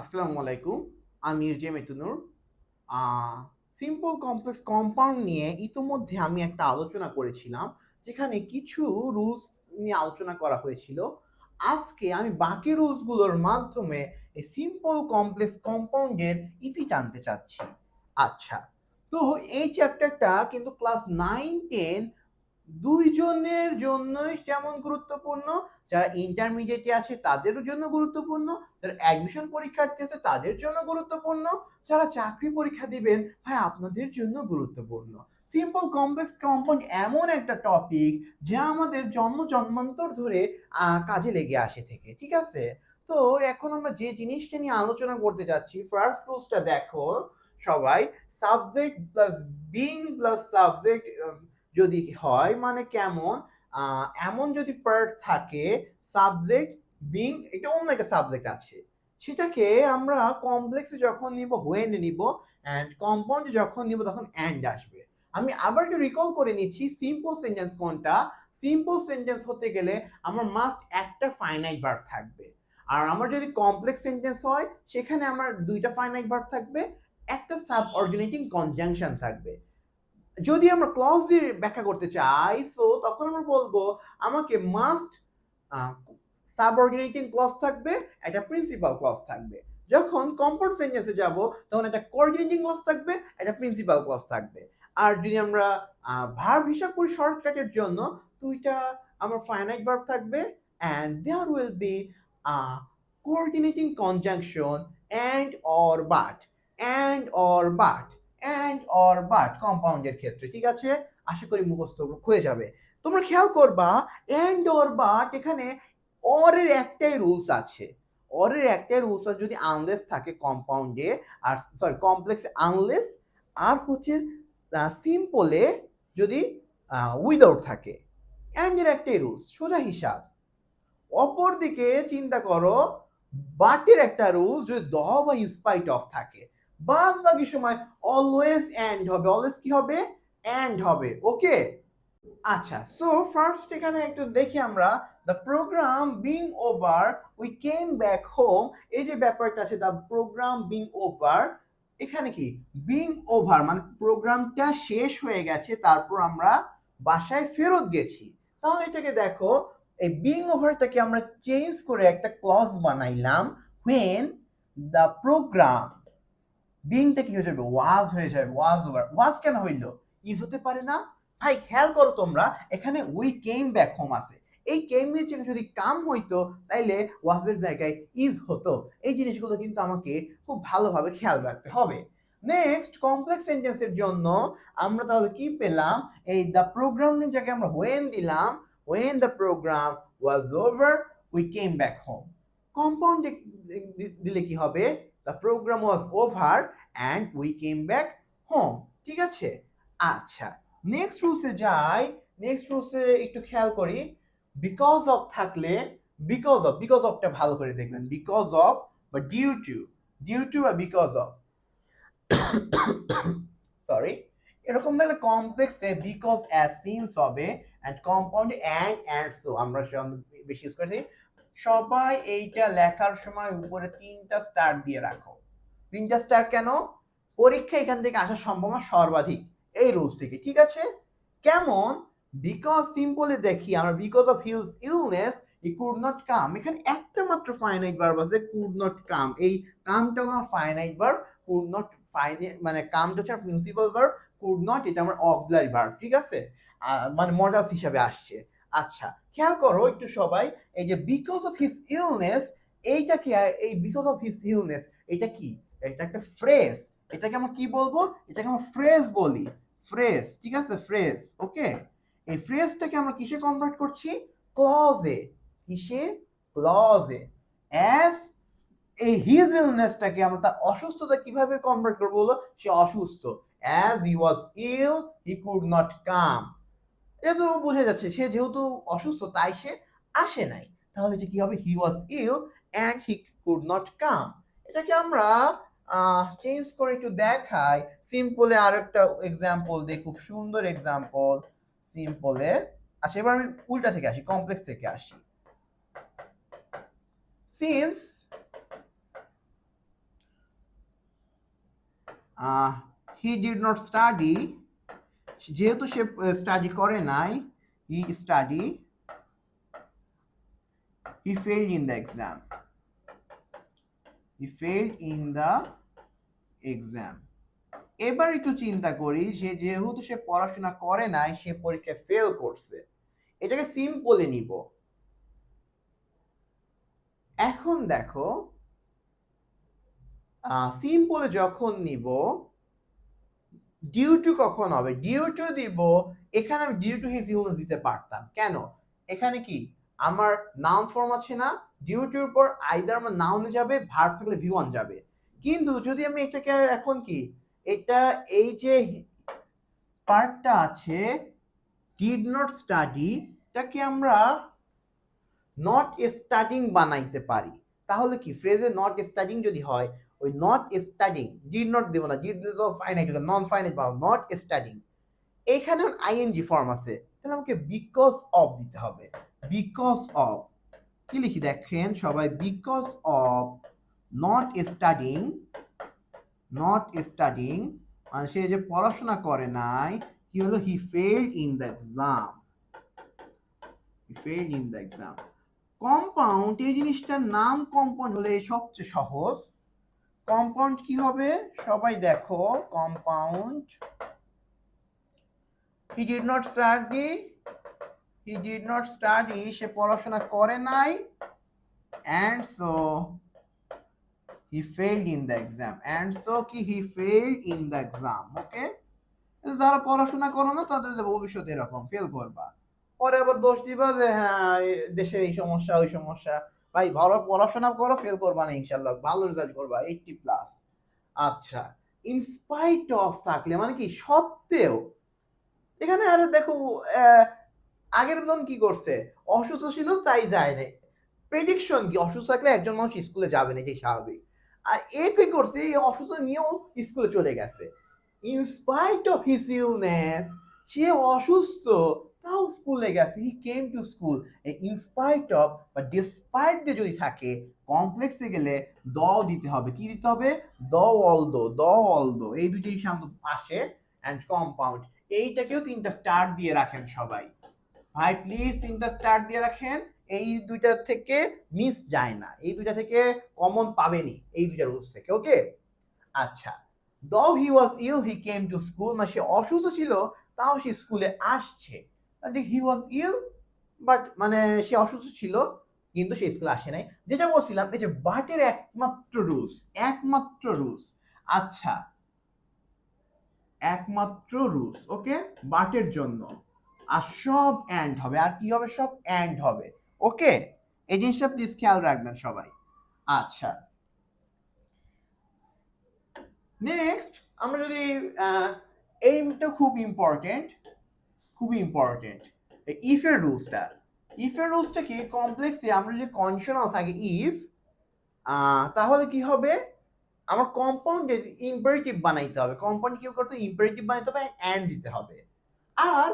আসসালামু আলাইকুম আমি Mirza Metunur simple complex compound নিয়ে ইতোমধ্যে আমি একটা আলোচনা করেছিলাম, যেখানে কিছু রুলস নিয়ে আলোচনা করা হয়েছিল। আজকে আমি বাকি রুলসগুলোর মাধ্যমে এই সিম্পল কমপ্লেক্স কম্পাউন্ডের ইতি টানতে চাচ্ছি। আচ্ছা তো এই চ্যাপ্টারটা কিন্তু ক্লাস নাইন টেন দুইজনের জন্যই যেমন গুরুত্বপূর্ণ যারা ইন্টারমিডিয়েটে আছে তাদেরও জন্য গুরুত্বপূর্ণ, যারা অ্যাডমিশন পরীক্ষার্থী আছে তাদের জন্য গুরুত্বপূর্ণ, যারা চাকরি পরীক্ষা দিবেন, ভাই আপনাদের জন্য গুরুত্বপূর্ণ। সিম্পল কমপ্লেক্স কম্পাউন্ড এমন একটা টপিক যা আমাদের জন্ম, জন্মান্তর ধরে কাজে লেগে আসে থেকে, ঠিক আছে? তো এখন আমরা যে জিনিসটা নিয়ে আলোচনা করতে যাচ্ছি ফার্স্ট রুলসটা দেখো, সবাই subject plus being plus subject যদি হয় মানে কেমন? এমন যদি পার্ট থাকে সাবজেক্ট বিং এটা অন্য একটা সাবজেক্ট আছে। সেটাকে আমরা কমপ্লেক্সে যখন নিব হোয়েন নিব অ্যান্ড কম্পাউন্ডে যখন নিব, তখন অ্যান্ড আসবে। আমি আবার একটু রিকল করে নিচ্ছি সিম্পল সেন্টেন্স কোনটা? সিম্পল সেন্টেন্স হতে গেলে আমার মাস্ট একটা ফাইনাইট ভার্ব থাকবে। আর আমার যদি কমপ্লেক্স সেন্টেন্স হয়, সেখানে আমার দুইটা ফাইনাইট ভার্ব থাকবে, একটা সাব অর্ডিনেটিং কনজাংশন থাকবে। যদি আমরা ক্লজ দিয়ে ব্যাখ্যা করতে চাই সো তখন আমরা বলব আমাকে মাস্ট সাবঅর্ডিনেটিং ক্লজ থাকবে, একটা প্রিন্সিপাল ক্লজ থাকবে। যখন কম্পাউন্ড সেন্টেন্সে যাব, তখন একটা কোঅর্ডিনেটিং ক্লজ থাকবে, একটা প্রিন্সিপাল ক্লজ থাকবে। আর যদি আমরা ভার্ব হিসাব করি শর্টকাটের জন্য, দুইটা আমার ফাইনাইট ভার্ব থাকবে and there will be coordinating conjunction and or but and or but and or but কম্পাউন্ডের ক্ষেত্রে, ঠিক আছে? আশা করি মুখস্থ হয়ে যাবে। তোমরা খেয়াল করবা অ্যান্ড অর বাট এখানে অরের একটাই রুলস আছে। অরের একটাই রুলস আছে যদি আনলেস থাকে কম্পাউন্ডে আর সরি কমপ্লেক্সে আনলেস আর হচ্ছে সিম্পলে যদি উইদাউট থাকে। অ্যান্ডের একটাই রুলস সোজা হিসাব। অপরদিকে চিন্তা করো বাটের একটা রুলস যদি দ বা ইনস্পাইট অফ থাকে। বাদ বাকি সময় অলওয়েজ এন্ড হবে। অলওয়েজ কি হবে? এন্ড হবে। ওকে আচ্ছা সো ফার্স্ট এখানে একটু দেখি আমরা the programme being over we came back home এই যে ব্যাপারটা আছে দ্য প্রোগ্রাম বিং ওভার এখানে কি? বিং ওভার মানে প্রোগ্রামটা শেষ হয়ে গেছে, তারপর আমরা বাসায় ফেরত গেছি। তাহলে এটাকে দেখো, এই বিং ওভারটাকে আমরা চেঞ্জ করে একটা ক্লজ বানাইলাম। হোয়েন দ্য প্রোগ্রাম বিংটা কি হয়ে যাবে ওয়াজ হয়ে যাবে ওয়াজ ওভার ওয়াজ কেন হইল? ইজ হতে পারে না। ভাই, খেয়াল করো তোমরা, এখানে উই কেম ব্যাক হোম আছে। এই কেম এর জায়গায় যদি কাম হইতো, তাইলে ওয়াজের জায়গায় ইজ হতো। এই জিনিসগুলো কিন্তু আমাকে খুব ভালোভাবে খেয়াল রাখতে হবে। নেক্সট কমপ্লেক্স সেন্টেন্সের জন্য আমরা তাহলে কি পেলাম? এই দ্য প্রোগ্রামের জায়গায় আমরা হোয়েন দিলাম। When the programme was over we came back home compound দিলে কি হবে? The programme was over and we came back home ঠিক আছে? আচ্ছা নেক্সট রুলসে যাই। নেক্সট রুলসে একটু খেয়াল করি। বিকজ অফ থাকলে বিকজ অফ বিকজ অফটা ভালো করে দেখবেন। বিকজ অফ বা ডিউ টু ডিউ টু বা বিকজ অফ সরি এরকম দেখলে কমপ্লেক্সে বিকজ অ্যাজ সিনস হবে and compound and and so আমরা বেশি ইউজ করেছি। সবাই এইটা লেখার সময় উপরে তিনটা স্টার দিয়ে রাখো। তিনটা স্টার কেন? পরীক্ষা এখান থেকে আসার সম্ভাবনা সর্বাধিক। এই রুলস থেকে, ঠিক আছে? কেমন? বিকজ সিম্পলি দেখি, আমরা because of his illness he could not come এখানে একটা মাত্র ফাইনাইট ভার্ব আছে কুড নট কাম এই কামটা আমার finite verb could not finite মানে কামটা হচ্ছে প্রিন্সিপাল ভার্ব কুড নট এটা আমার অক্সিলারি ভার্ব ঠিক আছে? মানে মডাস হিসাবে আসছে। আচ্ছা খেয়াল করো একটু সবাই, এই যে বিকজ অফ হিস ইলনেস এইটা কি, এই বিকজ অফ হিস ইলনেস এটা কি? এটা একটা ফ্রেজ এটাকে আমরা কি বলব? এটাকে আমরা ফ্রেজ বলি ফ্রেজ ঠিক আছে? ফ্রেজ ওকে এই ফ্রেজটাকে আমরা কিসে কনভার্ট করছি? ক্লজে কিসে? ক্লজে অ্যাজ এই হিজ ইলনেসটাকে আমরা তার অসুস্থতা কীভাবে কনভার্ট করব বলো? সে অসুস্থ। As he was ill he could not come এটা তো বোঝা যাচ্ছে সে যেহেতু অসুস্থ, তাই সে আসে নাই। তাহলে কি হবে? He was ill and he could not come এটাকে আমরা চেঞ্জ করে একটু দেখাই। সিম্পলে আর একটা এক্সাম্পল দিই খুব সুন্দর এক্সাম্পল সিম্পলে আচ্ছা এবার আমি উল্টা থেকে আসি কমপ্লেক্স থেকে আসি। Since he did not study যেহেতু সে স্টাডি করে নাই he study he failed in the exam he failed in the exam এবার একটু চিন্তা করি যে যেহেতু সে পড়াশোনা করে নাই, সে পরীক্ষায় ফেল করছে। এটাকে সিম্পলে নিব। এখন দেখো সিম্পলে যখন নিব ডিউ টু কখন হবে? ডিউ টু দিব, এখানে আমি ডিউ টু হিজ ইলনেস দিতে পারতাম। কেন? এখানে কি? আমার নাউন ফর্ম আছে না ডিউ টুর উপর আইদার আমার নাউনে যাবে ভার্ব থাকলে ভি ওয়ান যাবে। কিন্তু যদি আমি এটাকে এখন কি? এটা এই যে পার্টটা আছে ডিড নট স্টাডি এটাকে আমরা নট স্টাডিং বানাইতে পারি। তাহলে কি? ফ্রেজে নট স্টাডিং যদি হয় ওই নট স্টাডিং ডিড নট দেবো না ডিড তো ফাইনাইট নন ফাইনাইট পাবো নট স্টাডিং এখানে আইএনজি ফর্ম আছে, তাহলে আমাকে বিকজ অফ দিতে হবে। বিকজ অফ কি লিখি দেখেন সবাই? Because of not studying not studying মানে সে যে পড়াশোনা করে নাই, কি হলো? He failed in the exam he failed in the exam compound এই জিনিসটার নাম কম্পাউন্ড হলে সবচেয়ে সহজ। কম্পাউন্ড কি হবে? সবাই দেখো compound he did not study he did not study সে পড়াশোনা করে নাই and so he failed in the exam and so কি he failed in the exam okay যারা পড়াশোনা করো না, তাদের ভবিষ্যতে এরকম ফেল করবা। পরে আবার দোষ দিবা যে হ্যাঁ দেশের এই সমস্যা, ওই সমস্যা। ভাই, ভালো পড়াশোনা করো ফেল করবা না ইনশাল্লাহ ভালো রেজাল্ট করবা এইটটি প্লাস আচ্ছা ইনস্পাইট অফ থাকলে মানে কি, সত্ত্বেও, এখানে আরে দেখো আগের জন কি করছে? অসুস্থ ছিল, তাই যায় না প্রেডিকশন কি, অসুস্থ থাকলে একজন মানুষ স্কুলে যাবে না, এটাই স্বাভাবিক। আর এ কি করছে, এই অসুস্থ নিয়েও স্কুলে চলে গেছে। In spite of his illness সে অসুস্থ তাও স্কুলে গেছে he came to school in spite of বা ডিসপাইট দিয়ে যদি থাকে কমপ্লেক্সে গেলে দ দিতে হবে। কি দিতে হবে? দ অল দো দ অল দো এই দুটোই শান্ত পাশে অ্যান্ড কম্পাউন্ড এইটাকেও তিনটা স্টার দিয়ে রাখেন সবাই। ভাই প্লিজ তিনটা স্টার দিয়ে রাখেন। এই দুইটা থেকে মিস যায় না। এই দুইটা থেকে কমন পাবেনি এই দুইটা রুলস থেকে ওকে আচ্ছা দ হি was ill he came to school মানে সে অসুস্থ ছিল, তাও সে স্কুলে আসছে। হি ওয়াজ ইল বাট মানে সে অসুস্থ ছিল, কিন্তু সে স্কুলে আসে নাই। যেটা বলছিলাম, এই যে বাটের একমাত্র রুলস একমাত্র রুলস আচ্ছা একমাত্র রুলস ওকে বাটের জন্য। আর সব অ্যান্ড হবে। আর কি হবে? সব অ্যান্ড হবে ওকে এই জিনিসটা প্লিজ খেয়াল রাখবেন সবাই। আচ্ছা। নেক্সট আমরা যদি এইমটা খুব ইম্পর্টেন্ট খুব ইম্পর্টেন্ট ইফ এর রুলসটা ইফ এর রুলসটা কি? কমপ্লেক্সে আমরা যদি কনশনাল থাকে ইফ তাহলে কি হবে? আমার কম্পাউন্ডে ইম্পারেটিভ বানাইতে হবে। কম্পাউন্ড কি করতে ইম্পারেটিভ বানাইতে হবে অ্যান্ড দিতে হবে। আর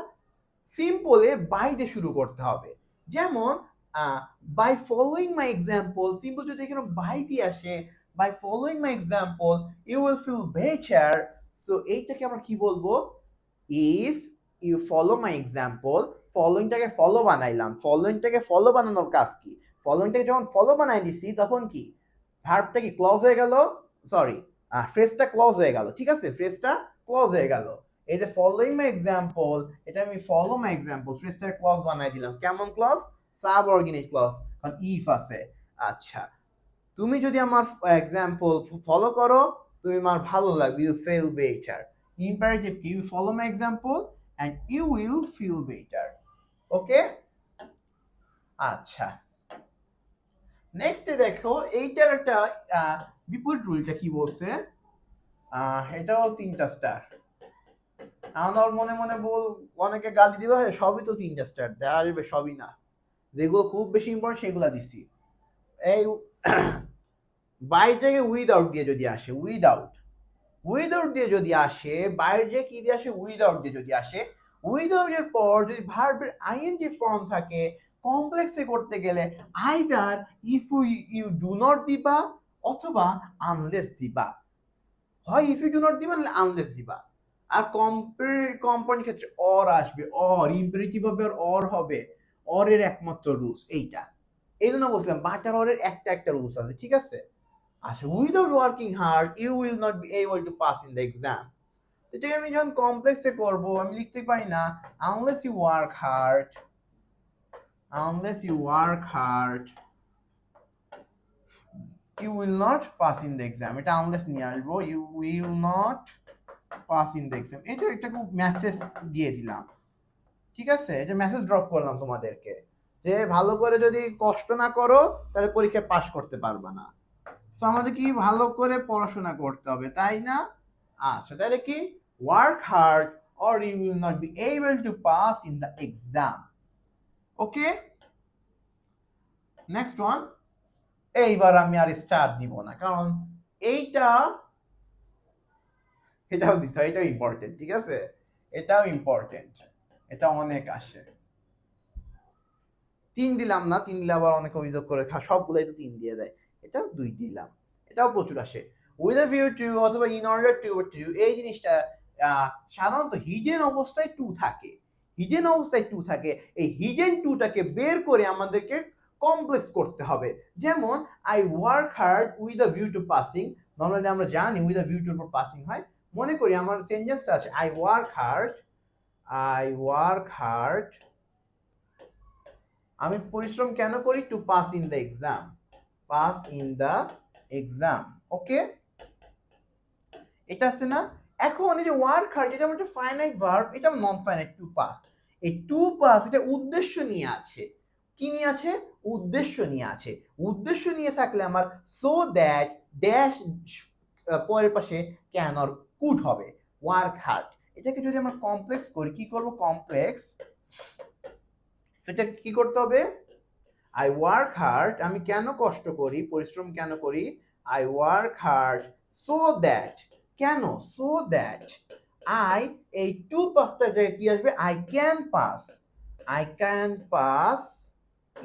সিম্পলে বাই দিয়ে শুরু করতে হবে। যেমন by following my example simple যদি এখানে বাই দিয়ে আসে by following my example you will feel better so এইটাকে আমরা কি বলব? If you follow my example ফলোইংটাকে follow বানাইলাম ফলোইংটাকে ফলো বানানোর কাজ কি? ফলোইংটাকে যখন ফলো বানাই দিছি, তখন কি? ভার্বটা কি ক্লজ হয়ে গেল? সরি ফ্রেজটা ক্লজ হয়ে গেল, ঠিক আছে? ফ্রেজটা ক্লজ হয়ে গেল। এই যে ফলোইং মাই এক্সাম্পল এটা আমি ফলো মাই এক্সাম্পল ফ্রেজটার ক্লজ বানাই দিলাম। কেমন ক্লজ সাব অর্গানিক ক্লজ কারণ ইফ আছে। আচ্ছা তুমি যদি আমার এক্সাম্পল ফলো করো, তুমি আমার ভালো লাগবে ইউ ফিল বেটার ইম্পারেটিভ কি? You follow my example and you will feel better okay আচ্ছা। নেক্সট দেখো এইটার একটা বিপরীত রুলটা কি বলছে? এটাও তিনটা স্টার আমার মনে মনে বল অনেকে গালি দিবে "হ্যাঁ, সবই তো তিনটা স্টার দেওয়া যাবে সবই না। যেগুলো খুব বেশি ইম্পর্টেন্ট সেগুলো দিছি। এই বাইরে থেকে উইদাউট দিয়ে যদি আসে উইদাউট উইদাউট দিয়ে যদি আসে, বাইরে যে কি দিয়ে আসে? উইদাউট দিয়ে যদি আসে উইদাউট এর পর যদি ভার্বের আইএনজি ফর্ম থাকে কমপ্লেক্সে করতে গেলে either if you you do not দিবা অথবা আনলেস দিবা। হয় ইফ ইউ ডু নট দিবা, নাহলে আনলেস দিবা। আর কোম্পানির ক্ষেত্রে অর আসবে। অর ইম্পারেটিভ হবে আর অর হবে। অরের একমাত্র রুলস এইটা। এই জন্য বলছিলাম বাটার অরের একটা একটা রুলস আছে, ঠিক আছে? আচ্ছা without working hard you will not be able to pass in the exam এটাকে আমি যখন কমপ্লেক্সে করব, আমি লিখতে পারি না unless you work hard unless you work hard you will not pass in the exam এটা আনলেস নিয়ে আসব you will not pass in the exam এটা একটা খুব মেসেজ দিয়ে দিলাম। ঠিক আছে? এটা মেসেজ ড্রপ করলাম তোমাদেরকে। যে ভালো করে যদি কষ্ট না করো, তাহলে পরীক্ষায় পাশ করতে পারবে না। সো আমাদের কি ভালো করে পড়াশোনা করতে হবে, তাই না? আচ্ছা তাহলে কি? Work hard or you will not be able to pass in the exam. Okay next one এইবার আমি আর স্টার দিব না, কারণ এইটা, এটাও দিতে হয়, এটাও ইম্পর্টেন্ট ঠিক আছে? এটাও ইম্পর্টেন্ট এটা অনেক আসে। তিন দিলাম না, তিন দিলে আবার অনেক অভিযোগ করে, সবগুলোই তো তিন দিয়ে দেয়। এটা দুই দিলাম। এটাও প্রচুর আসে। উইথ আ ভিউ টু অথবা ইন অর্ডার টু টু এই জিনিসটা সাধারণত হিডেন অবস্থায় টু থাকে। হিডেন অবস্থায় টু থাকে। এই হিডেন টুটাকে বের করে আমাদেরকে কমপ্লেক্স করতে হবে। যেমন I work hard with view to passing normally আমরা জানি with a view to passing হয়। মনে করি আমার সেন্টেন্সটা আছে I work hard I work hard আমি পরিশ্রম কেন করি? To pass in the exam pass in the exam, okay? এটা আছে না? এখন এই যে ওয়ার্ক হার্ড যেটা আমার ফাইনাইট ভার্ব এটা নন ফাইনাইট টু পাস এই টু পাস এটা উদ্দেশ্য নিয়ে আছে। কি নিয়ে আছে? উদ্দেশ্য নিয়ে আছে। উদ্দেশ্য নিয়ে থাকলে আমার সো দ্যাট ড্যাশ পরের পাশে ক্যান অর কুড হবে। ওয়ার্ক হার্ড এটাকে যদি আমরা কমপ্লেক্স করি, কি করব? কমপ্লেক্স সেটা কি করতে হবে? আই ওয়ার্ক হার্ড আমি কেন কষ্ট করি, পরিশ্রম কেন করি? I work hard so that কেন? সো দ্যাট আই এই টু জায়গায় কি আসবে? I can pass I can pass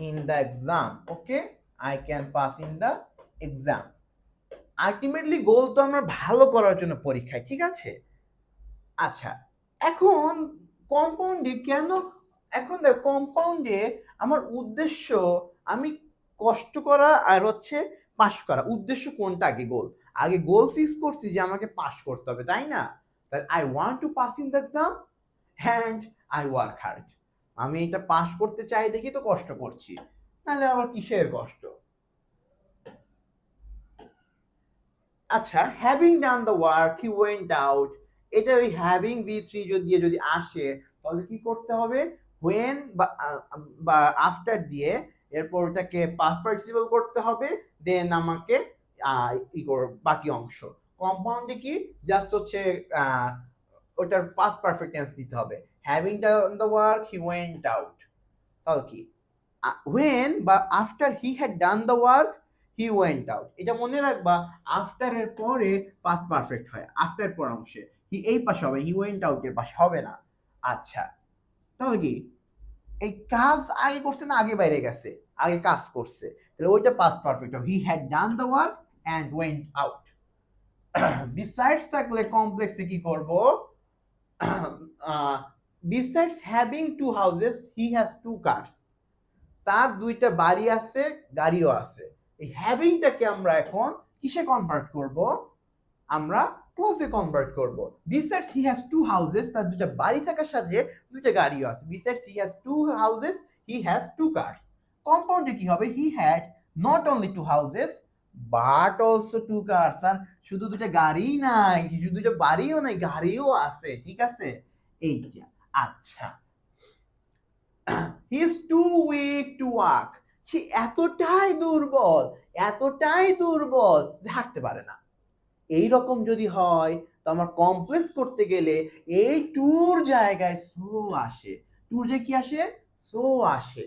in the exam okay I can pass in the exam ultimately goal তো আমরা ভালো করার জন্য পরীক্ষায়, ঠিক আছে? আচ্ছা এখন কম্পাউন্ডে কেন, এখন দেখ কম্পাউন্ডে আমার উদ্দেশ্য আমি কষ্ট করা আর হচ্ছে পাশ করা। উদ্দেশ্য কোনটা? আগে গোল আগে গোল ফিক্স করছি যে আমাকে পাশ করতে হবে, তাই না? I want to pass in the exam and I work hard আমি এটা পাশ করতে চাই দেখি তো কষ্ট করছি। তাহলে আবার কিসের কষ্ট? আচ্ছা having done the work he went out এটা ওই হ্যাভিং বি থ্রি দিয়ে যদি আসে, তাহলে কি করতে হবে? হোয়েন বা আফটার দিয়ে এরপর ওটাকে পাস পার্টিসিপল করতে হবে দেন আমাকে বাকি অংশ। কম্পাউন্ডে কি? জাস্ট হচ্ছে ওটার পাস পারফেক্ট টেন্স দিতে হবে। Having done the work he went out তাহলে কি? হোয়েন বা after he had done the work he went out এটা মনে রাখবা আফটার এর পরে পাস পারফেক্ট হয়। আফটার পর অংশে। হি এই পাশে হবে হি ওয়েন্ট আউট এর পাশে। হবে না। আচ্ছা। তাহলে কি? এই কাজ আগে করছে না আগে বাইরে গেছে? আগে কাজ করছে। তাহলে ওইটা past perfect he had done the work and went out besides থাকলে কমপ্লেক্সে কি করব? Besides having two houses he has two cars তার দুইটা বাড়ি আছে, গাড়িও আছে। এই হ্যাভিংটাকে আমরা এখন কিসে কনভার্ট করব? আমরা ক্লোজে convert besides he has two houses তার দুইটা বাড়ি থাকার সাথে দুইটা গাড়িও আছে। Besides he has two houses he has two cars কম্পাউন্ডে কি হবে? He had not only two houses but also two cars শুধু দুইটা গাড়ি নাই, শুধু দুইটা বাড়িও নাই, গাড়িও আছে, ঠিক আছে? এইটা আচ্ছা। He is too weak to walk সে এতটাই দুর্বল এতটাই দুর্বল যে হাঁটতে পারে না। এই রকম যদি হয়, তো আমার কমপ্লেক্স করতে গেলে এই টুর জায়গায় সো আসে। টুর যে কি আসে? সো আসে।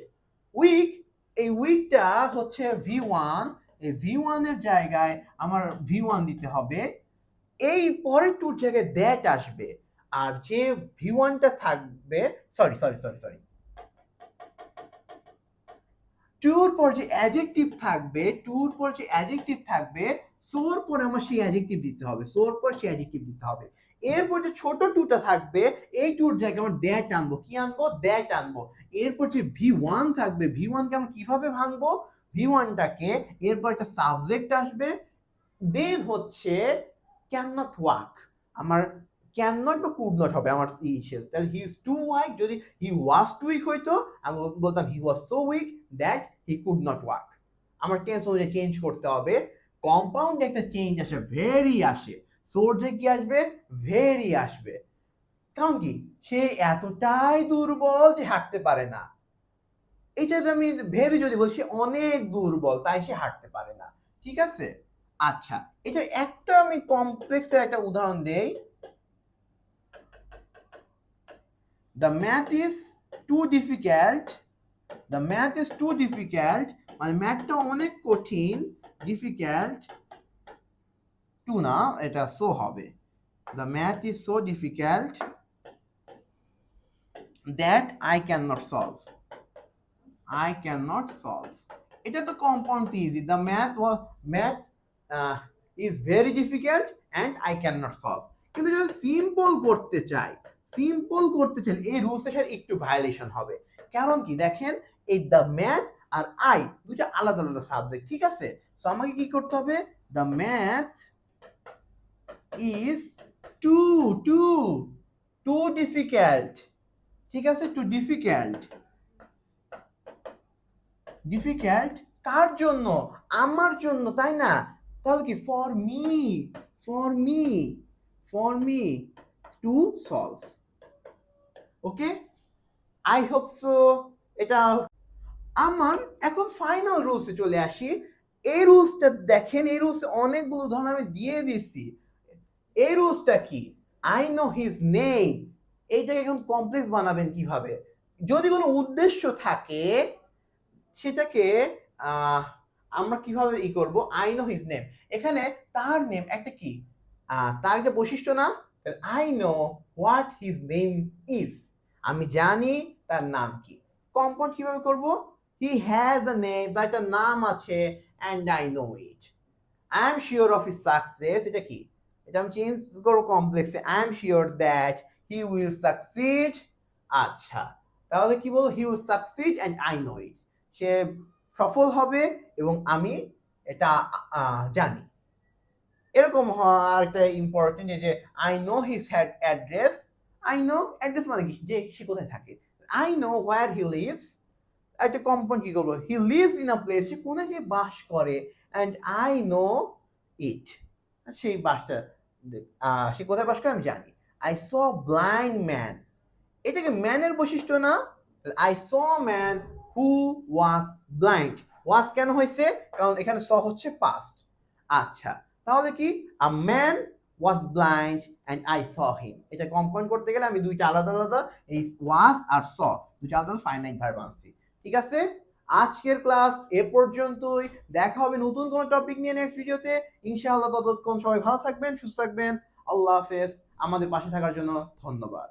উইক এই উইকটা হচ্ছে ভি ওয়ান এই ভি ওয়ানের জায়গায় আমার ভি ওয়ান দিতে হবে। এই পরের টুর জায়গায় দ্যাট আসবে। আর যে ভি ওয়ানটা থাকবে সরি সরি সরি সরি টুর পর যে অ্যাডজেক্টিভ থাকবে টুর পর যে অ্যাডজেক্টিভ থাকবে সোর পর আমার সেই অ্যাডজেক্টিভ দিতে হবে সোর পর সেই অ্যাডজেক্টিভ দিতে হবে। এরপর যে ছোট টুটা থাকবে, এই টুর জায়গায় আমরা দ্যাট আনব, কি আনব? দ্যাট আনব। এরপর যে ভি ওয়ান থাকবে ভি ওয়ানকে আমরা কীভাবে ভাঙবো? ভি ওয়ানটাকে এরপর একটা সাবজেক্ট আসবে দেন হচ্ছে ক্যান নট ওয়াক আমার ক্যান নট বা কুড নট হবে আমার ইসে তাহলে হি ইজ টু উইক যদি হি ওয়াজ টু উইক হইতো, আমি বলতাম he was so weak that he could not walk আমার টেন্স অনুযায়ী চেঞ্জ করতে হবে। কম্পাউন্ড একটা চেঞ্জ আসে ভেরি আসে। সোর্সে কি আসবে? ভেরি আসবে। কারণ কি? সে এতটাই দুর্বল যে হাঁটতে পারে না। এটা আমি ভেরি যদি বলি, সে অনেক দুর্বল, তাই সে হাঁটতে পারে না। ঠিক আছে? আচ্ছা এটার একটা আমি কমপ্লেক্সের একটা উদাহরণ দেই। The math is too difficult the math is too difficult মানে ম্যাথটা অনেক কঠিন ডিফিকাল্ট টু না, এটা সো হবে। The math is so difficult that I can not solve I cannot solve. এটা তো compound easy the math math is very difficult and I can not solve কিন্তু যদি সিম্পল করতে চাই সিম্পল করতে চাই এই রুলসের সাথে একটু ভায়োলেশন হবে। কারণ কি? দেখেন, এই দ্য ম্যাথ আর আই দুইটা আলাদা আলাদা সাবজেক্ট ঠিক আছে? সো আমাকে কি করতে হবে? The math is too too too difficult ঠিক আছে? টু ডিফিকাল্ট ডিফিকাল্ট কার জন্য? আমার জন্য, তাই না? তাহলে কি? For me for me for me to solve okay? I hope so এটা আমার এখন ফাইনাল রুলসে চলে আসি। এই রুলসটা দেখেন, এই রুলসে অনেকগুলো উদাহরণ আমি দিয়ে দিচ্ছি এই রুলসটা কি? আই নো হিজ নেম এইটাকে এখন কমপ্লেক্স বানাবেন কীভাবে? যদি কোনো উদ্দেশ্য থাকে, সেটাকে আমরা কীভাবে ই করব? আই নো হিজ নেম এখানে তার নেম একটা কি? তার একটা বৈশিষ্ট্য না? I know what his name is আমি জানি তার নাম কি। কম্পাউন্ড কীভাবে করব? হি হ্যাজ আ নেম তার একটা নাম আছে and I know it I am sure of his success এটা কি? এটা আমি চেঞ্জ করব কমপ্লেক্সে I am sure that he will succeed আচ্ছা তাহলে কি বলব? He will succeed and I know it সে সফল হবে এবং আমি এটা জানি। এরকম হ- আর একটা ইম্পর্টেন্ট যে I know his had address I know address মানে কি? যে সে কোথায় থাকে। I know where he lives একটা কম্পাউন্ড কি করব? He lives in a place সে কোথায় যে বাস করে। অ্যান্ড আই নো ইট সেই বাসটা সে কোথায় বাস করে আমি জানি। আই স ব্লাইন্ড ম্যান এটাকে ম্যানের বৈশিষ্ট্য না? I saw man who was blind was কেন হয়েছে? কারণ এখানে স হচ্ছে পাস্ট আচ্ছা তাহলে কি? A man was blind and I saw him এটা কম্পাউন্ড করতে গেলে আমি দুইটা আলাদা আলাদা এই ওয়াজ আর স দুইটা আলাদা ফাইনাইট ভার্ব আনছি। ঠিক আছে? আজকের ক্লাস এ পর্যন্তই। দেখা হবে নতুন কোনো টপিক নিয়ে নেক্সট ভিডিওতে ইনশাআল্লাহ ততক্ষণ সবাই ভালো থাকবেন, সুস্থ থাকবেন। আল্লাহ হাফেজ। আমাদের পাশে থাকার জন্য ধন্যবাদ।